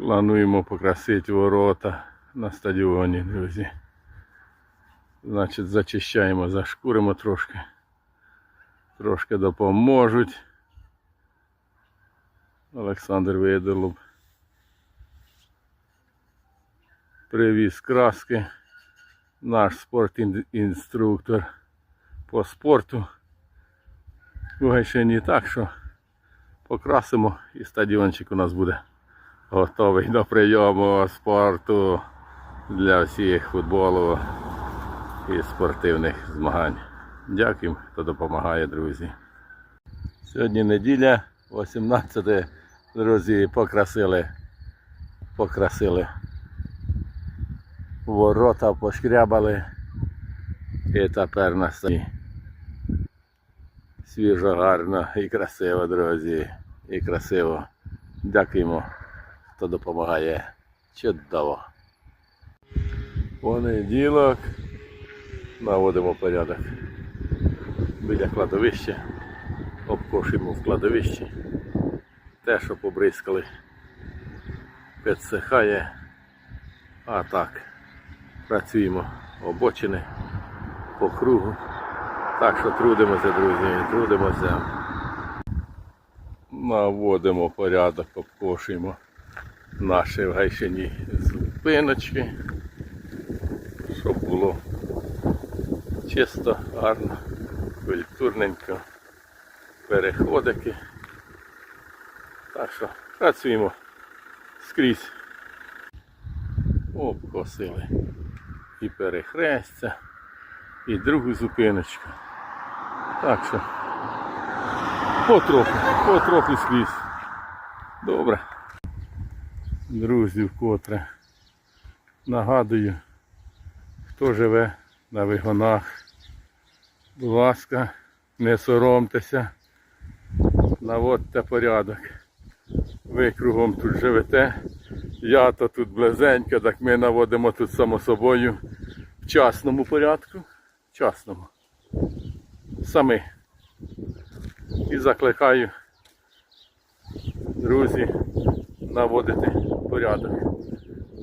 Плануємо покрасити ворота на стадіоні, друзі. Значить, зачищаємо, зашкуримо трошки. Трошки допоможуть. Олександр Видолуб привіз краски. Наш спортінструктор по спорту Гайшині. Так що покрасимо і стадіончик у нас буде готовий до прийому спорту для всіх футболу і спортивних змагань. Дякую, хто допомагає, друзі. Сьогодні неділя, 18 друзі, покрасили, покрасили ворота, пошкрябали. І тепер на столі. Свіжо, гарно і красиво, друзі. І красиво. Дякуємо, хто допомагає. Чудово. Понеділок. Наводимо порядок біля кладовища. Обкошуємо в кладовищі. Те, що побризкали, підсихає. А так, працюємо обочини по кругу. Так що трудимося, друзі, трудимося. Наводимо порядок, обкошуємо наші в зупиночки, щоб було чисто, гарно, культурненько, переходики. Так що працюємо скрізь. Обкосили і перехрестя, і другу зупиночку. Так що потроху, потроху скрізь. Добре. Друзі, вкотре нагадую, хто живе на вигонах, будь ласка, не соромтеся, наводьте порядок. Ви кругом тут живете, я то тут близенько, так ми наводимо тут само собою в частному порядку. В частному. Самі. І закликаю, друзі, наводити порядок.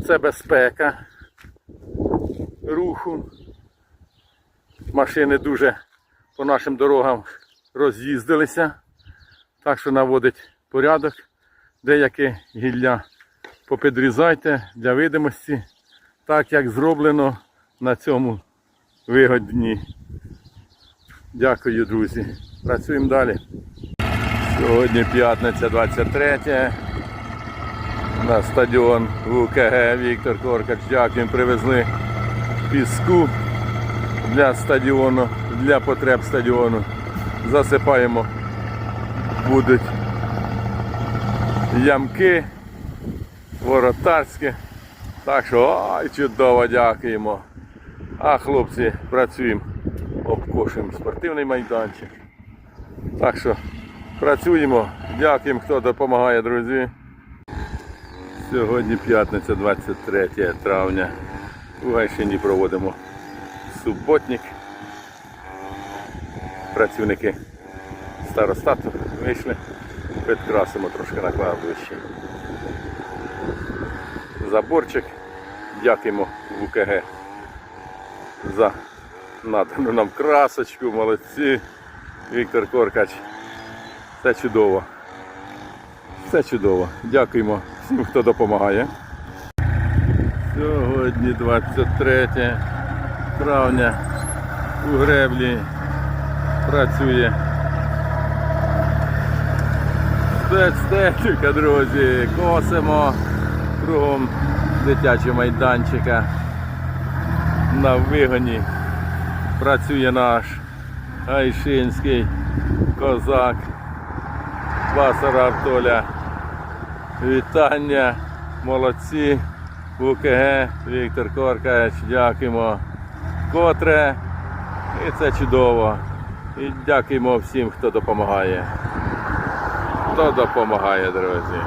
Це безпека руху. Машини дуже по нашим дорогам роз'їздилися. Так що наводить порядок. Деяке гілля попідрізайте для видимості, так як зроблено на цьому вигодні. Дякую, друзі. Працюємо далі. Сьогодні п'ятниця 23. На стадіон УКГ Віктор Коркач. Дякую. Привезли піску для стадіону, для потреб стадіону. Засипаємо. Будуть ямки воротарські. Так що ой, чудово дякуємо. А хлопці працюємо, обкошуємо спортивний майданчик. Так що працюємо. Дякуємо, хто допомагає, друзі. Сьогодні п'ятниця 23 травня. У Гайшині проводимо суботник. Працівники старостату вийшли, підкрасимо трошки на кладовищі. Заборчик. Дякуємо в УКГ за надану нам красочку, молодці. Віктор Коркач. Все чудово. Все чудово. Дякуємо всім, хто допомагає. Сьогодні 23 травня у греблі працює спецтехніка, друзі. Косимо кругом дитячого майданчика. На вигоні працює наш Айшинський козак Басара Артоля. Вітання, молодці, УКГ, Віктор Коркач, дякуємо. Котре. І це чудово. І дякуємо всім, хто допомагає. Хто допомагає, друзі.